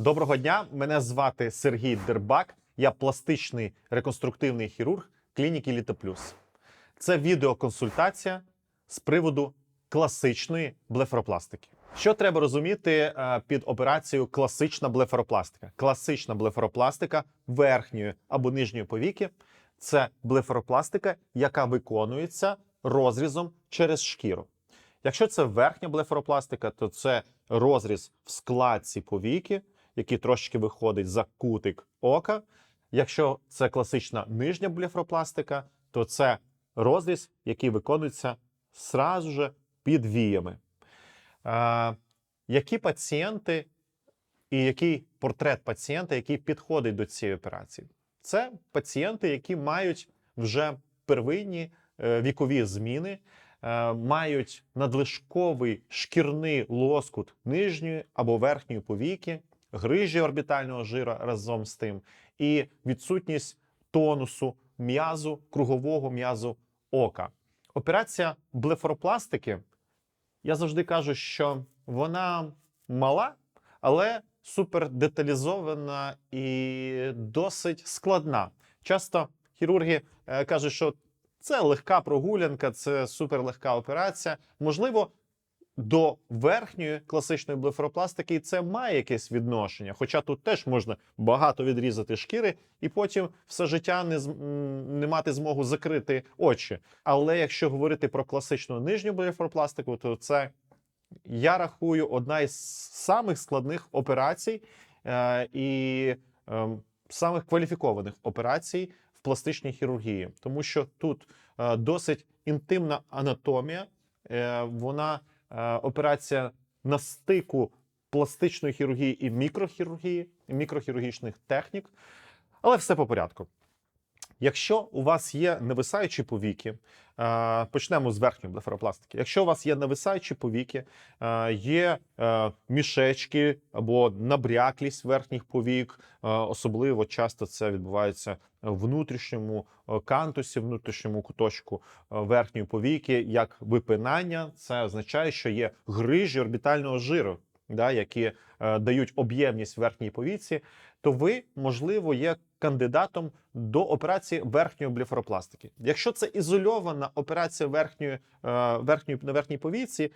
Доброго дня, мене звати Сергій Дербак. Я пластичний реконструктивний хірург клініки Літа Плюс. Це відеоконсультація з приводу класичної блефаропластики. Що треба розуміти е, під операцією класична блефаропластика? Класична блефаропластика верхньої або нижньої повіки це блефаропластика, яка виконується розрізом через шкіру. Якщо це верхня блефаропластика, то це розріз в складці повіки, який трошки виходить за кутик ока. Якщо це класична нижня блефаропластика, то це розріз, який виконується сразу же під віями. Е, які пацієнти і який портрет пацієнта, який підходить до цієї операції? Це пацієнти, які мають вже первинні е, вікові зміни, е, мають надлишковий шкірний лоскут нижньої або верхньої повіки, грижі орбітального жира разом з тим, і відсутність тонусу м'язу, кругового м'язу ока. Операція блефаропластики, я завжди кажу, що вона мала, але супер деталізована і досить складна. Часто хірурги е, кажуть, що це легка прогулянка, це суперлегка операція. Можливо, до верхньої класичної блефаропластики це має якесь відношення. Хоча тут теж можна багато відрізати шкіри і потім все життя не, не мати змогу закрити очі. Але якщо говорити про класичну нижню блефаропластику, то це я рахую одна із самих складних операцій е, і е, самих кваліфікованих операцій в пластичній хірургії, тому що тут е, досить інтимна анатомія, е, вона операція на стику пластичної хірургії і мікрохірургії, мікрохірургічних технік, але все по порядку. Якщо у вас є нависаючі повіки, почнемо з верхньої блефаропластики. Якщо у вас є нависаючі повіки, є е, мішечки або набряклість верхніх повік, е, особливо часто це відбувається в внутрішньому е, кантусі, внутрішньому куточку верхньої повіки, як випинання, це означає, що є грижі орбітального жиру, які дають об'ємність верхній повіці, то ви, можливо, є кандидатом до операції верхньої блефаропластики. Якщо це ізольована операція верхньої, е, верхньої на верхній повіці,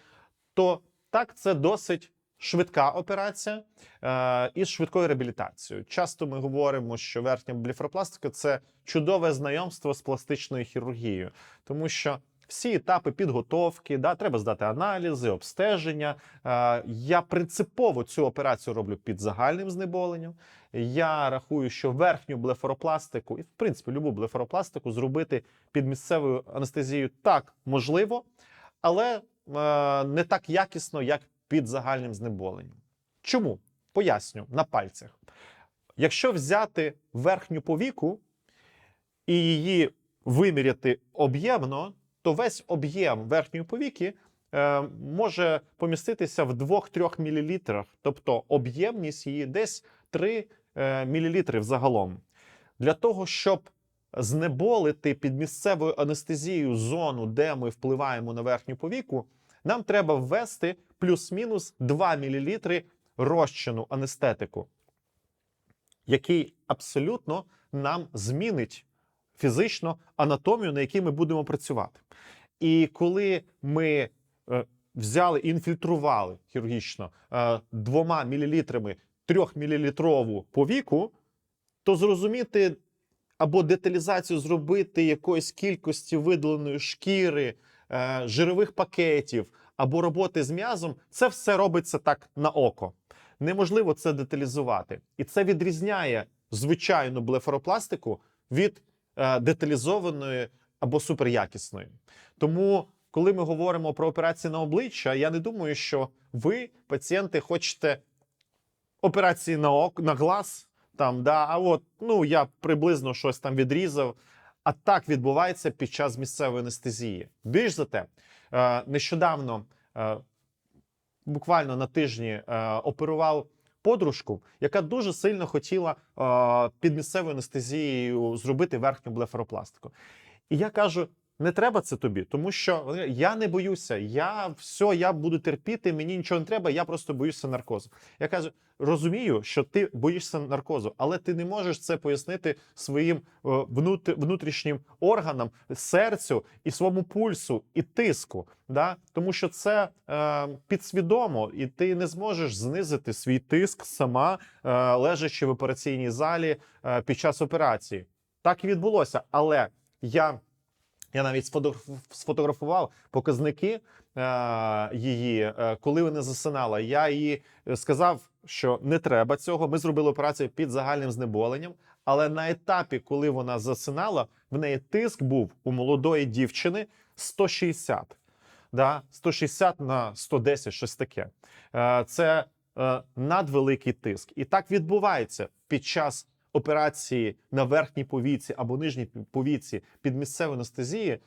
то так це досить швидка операція е, із швидкою реабілітацією. Часто ми говоримо, що верхня бліфропластика це чудове знайомство з пластичною хірургією, тому що всі етапи підготовки, да, треба здати аналізи, обстеження. Е, я принципово цю операцію роблю під загальним знеболенням. Я рахую, що верхню блефаропластику і, в принципі, любу блефаропластику зробити під місцевою анестезією так можливо, але е, не так якісно, як під загальним знеболенням. Чому? Поясню на пальцях. Якщо взяти верхню повіку і її виміряти об'ємно, то весь об'єм верхньої повіки е, може поміститися в 2-3 мл, тобто об'ємність її десь 3 е, мл загалом. Для того, щоб знеболити під місцевою анестезією зону, де ми впливаємо на верхню повіку, нам треба ввести плюс-мінус 2 мл розчину анестетику, який абсолютно нам змінить фізично анатомію, на якій ми будемо працювати. І коли ми е, взяли інфільтрували хірургічно е, двома мілілітрами трьохмілілітрову повіку, то зрозуміти або деталізацію зробити якоїсь кількості видаленої шкіри, е, жирових пакетів або роботи з м'язом, це все робиться так на око. Неможливо це деталізувати. І це відрізняє звичайну блефаропластику від деталізованої або суперякісної. Тому, коли ми говоримо про операції на обличчя, я не думаю, що ви, пацієнти, хочете операції на ок, на глаз, там, да, а от ну я приблизно щось там відрізав. А так відбувається під час місцевої анестезії. Більш за те, е, нещодавно, е, буквально на тижні, е, оперував подружку, яка дуже сильно хотіла під місцевою анестезією зробити верхню блефаропластику. І я кажу: не треба це тобі, тому що я не боюся, я все, я буду терпіти, мені нічого не треба, я просто боюся наркозу. Я кажу, розумію, що ти боїшся наркозу, але ти не можеш це пояснити своїм е, внутрішнім органам, серцю і своєму пульсу і тиску. Да? Тому що це е, підсвідомо, і ти не зможеш знизити свій тиск сама, е, лежачи в операційній залі е, під час операції. Так і відбулося, але я. Я навіть сфотографував показники е, її, е, коли вона засинала. Я їй е, сказав, що не треба цього. Ми зробили операцію під загальним знеболенням. Але на етапі, коли вона засинала, в неї тиск був у молодої дівчини 160. Да? 160 на 110, щось таке. Це надвеликий тиск. І так відбувається під час операції на верхній повіці або нижній повіці під місцевою анестезією.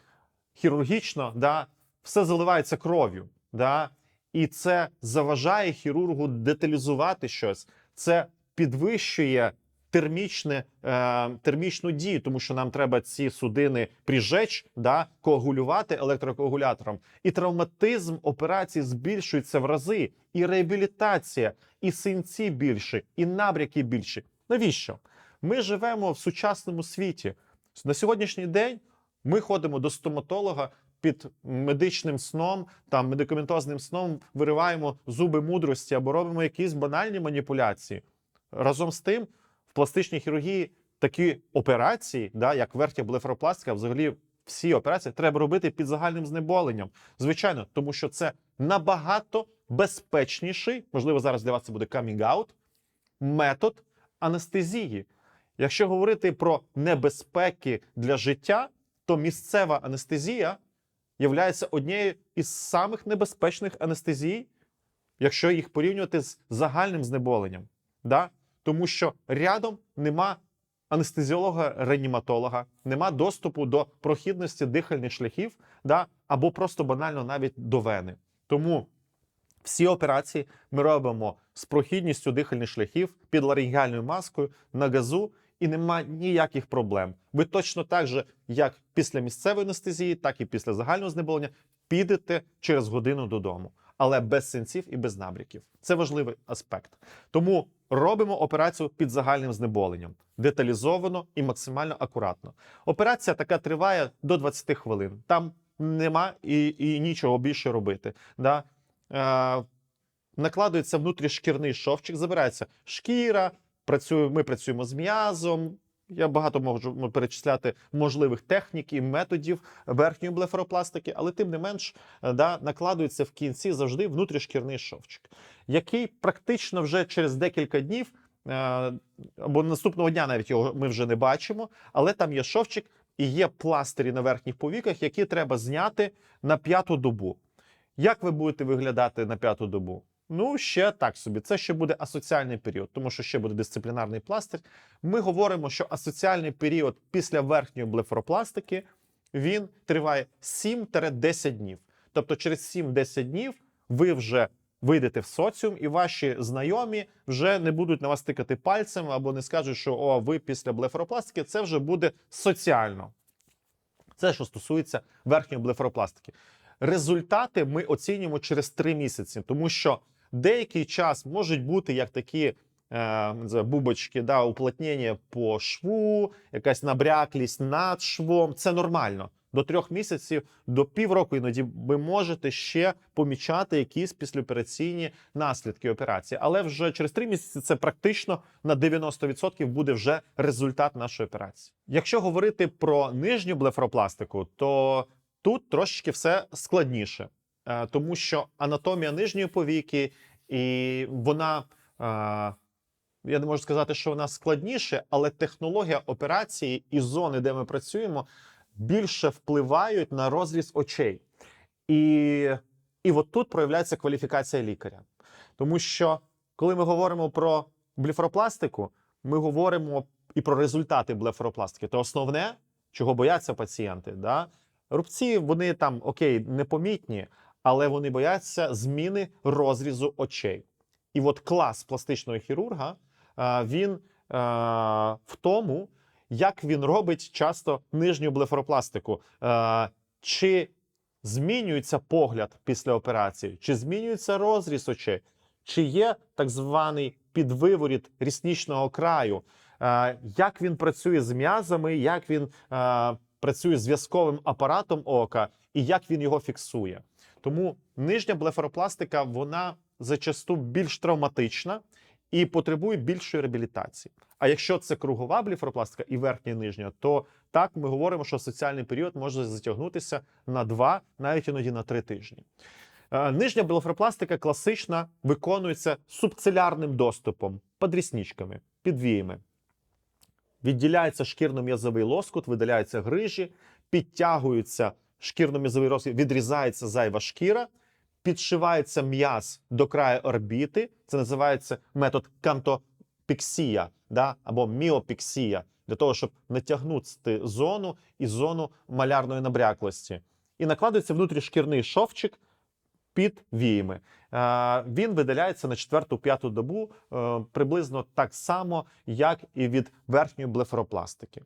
Хірургічно да, все заливається кров'ю. Да? І це заважає хірургу деталізувати щось. Це підвищує термічне, е, термічну дію, тому що нам треба ці судини прижечь, да, коагулювати електрокоагулятором. І травматизм операції збільшується в рази, і реабілітація, і синці більше, і набряки більші. Навіщо? Ми живемо в сучасному світі. На сьогоднішній день ми ходимо до стоматолога під медичним сном, там медикаментозним сном, вириваємо зуби мудрості або робимо якісь банальні маніпуляції. Разом з тим, в пластичній хірургії такі операції, да, як верхня блефаропластика, взагалі всі операції треба робити під загальним знеболенням. Звичайно, тому що це набагато безпечніший, можливо, зараз для вас це буде камінг-аут, метод анестезії. Якщо говорити про небезпеки для життя, то місцева анестезія є однією із самих небезпечних анестезій, якщо їх порівнювати з загальним знеболенням. Да? Тому що рядом нема анестезіолога-реаніматолога, нема доступу до прохідності дихальних шляхів, да? або просто банально навіть до вени. Тому всі операції ми робимо з прохідністю дихальних шляхів під ларингеальною маскою на газу, і нема ніяких проблем. Ви точно так же, як після місцевої анестезії, так і після загального знеболення, підете через годину додому, але без синців і без набряків. Це важливий аспект. Тому робимо операцію під загальним знеболенням, деталізовано і максимально акуратно. Операція така триває до 20 хвилин. Там нема і, і нічого більше робити. Да? Е, накладується внутрішкірний шовчик, забирається шкіра. Працює, ми працюємо з м'язом. Я багато можу перечисляти можливих технік і методів верхньої блефаропластики, але тим не менш е, да, накладується в кінці завжди внутрішкірний шовчик, який практично вже через декілька днів е, або наступного дня навіть його ми вже не бачимо, але там є шовчик і є пластирі на верхніх повіках, які треба зняти на п'яту добу. Як ви будете виглядати на п'яту добу? Ну, ще так собі. Це ще буде асоціальний період, тому що ще буде дисциплінарний пластир. Ми говоримо, що асоціальний період після верхньої блефаропластики він триває 7-10 днів. Тобто, через 7-10 днів ви вже вийдете в соціум, і ваші знайомі вже не будуть на вас тикати пальцем або не скажуть, що о, ви після блефаропластики, це вже буде соціально. Це що стосується верхньої блефаропластики. Результати ми оцінюємо через 3 місяці, тому що деякий час можуть бути як такі е, бубочки, да, уплотнення по шву, якась набряклість над швом. Це нормально. До трьох місяців, до півроку іноді ви можете ще помічати якісь післяопераційні наслідки операції. Але вже через три місяці це практично на 90% буде вже результат нашої операції. Якщо говорити про нижню блефаропластику, то тут трошечки все складніше, тому що анатомія нижньої повіки, і вона. е, Я не можу сказати, що вона складніше, але технологія операції і зони, де ми працюємо, більше впливають на розріз очей. І, і от тут проявляється кваліфікація лікаря. Тому що, коли ми говоримо про блефаропластику, ми говоримо і про результати блефаропластики. То основне, чого бояться пацієнти, да? рубці вони там окей, непомітні, але вони бояться зміни розрізу очей. І от клас пластичного хірурга він в тому, як він робить часто нижню блефаропластику. Е, чи змінюється погляд після операції, чи змінюється розріз очей, чи є так званий підвиворіт ріснічного краю, е, як він працює з м'язами, як він е, працює зв'язковим апаратом ока і як він його фіксує. Тому нижня блефаропластика вона зачасту більш травматична і потребує більшої реабілітації. А якщо це кругова блефаропластика і верхня і нижня, то так ми говоримо, що соціальний період може затягнутися на два, навіть іноді на три тижні. Е, Нижня блефаропластика класична виконується субцилярним доступом, подрісничками, підвіями. Відділяється шкірно-м'язовий лоскут, видаляються грижі, підтягується шкірно-м'язовий розкут, відрізається зайва шкіра, підшивається м'яз до краю орбіти. Це називається метод кантопіксія да, або міопіксія, для того, щоб натягнути зону і зону малярної набряклості. І накладується внутрішкірний шовчик під віями. Він видаляється на четверту-п'яту добу е, приблизно так само, як і від верхньої блефаропластики.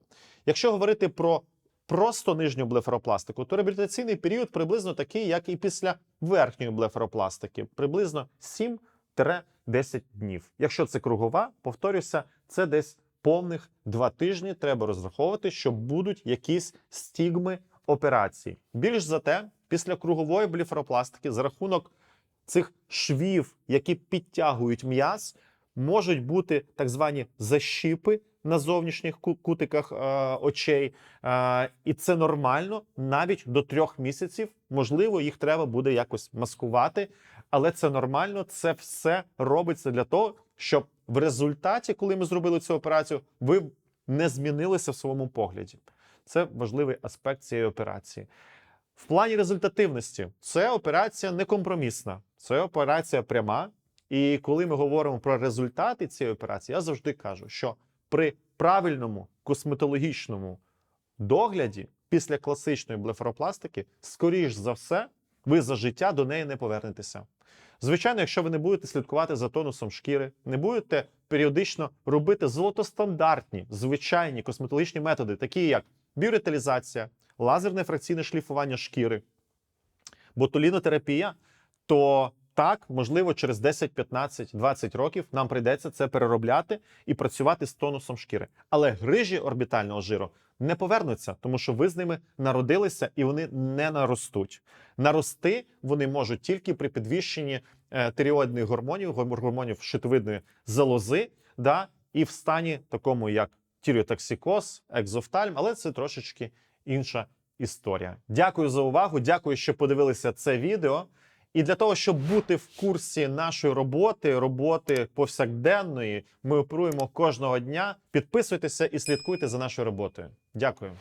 Якщо говорити про просто нижню блефаропластику, то реабілітаційний період приблизно такий, як і після верхньої блефаропластики, приблизно 7-10 днів. Якщо це кругова, повторюся, це десь повних два тижні треба розраховувати, що будуть якісь стігми операції. Більш за те, після кругової блефаропластики за рахунок цих швів, які підтягують м'яз, можуть бути так звані защіпи на зовнішніх кутиках е, очей, е, і це нормально навіть до трьох місяців. Можливо, їх треба буде якось маскувати, але це нормально. Це все робиться для того, щоб в результаті, коли ми зробили цю операцію, ви не змінилися в своєму погляді. Це важливий аспект цієї операції. В плані результативності це операція некомпромісна, це операція пряма. І коли ми говоримо про результати цієї операції, я завжди кажу, що при правильному косметологічному догляді після класичної блефаропластики, скоріш за все, ви за життя до неї не повернетеся. Звичайно, якщо ви не будете слідкувати за тонусом шкіри, не будете періодично робити золотостандартні звичайні косметологічні методи, такі як біореталізація, лазерне фракційне шліфування шкіри, ботулінотерапія, то так, можливо, через 10, 15, 20 років нам прийдеться це переробляти і працювати з тонусом шкіри. Але грижі орбітального жиру не повернуться, тому що ви з ними народилися і вони не наростуть. Нарости вони можуть тільки при підвищенні е, тиреоїдних гормонів, гормонів гормонів щитовидної залози, да, і в стані такому, як тіріотоксикоз, екзофтальм, але це трошечки інша історія. Дякую за увагу. Дякую, що подивилися це відео. І для того, щоб бути в курсі нашої роботи, роботи повсякденної, ми оперуємо кожного дня. Підписуйтеся і слідкуйте за нашою роботою. Дякую.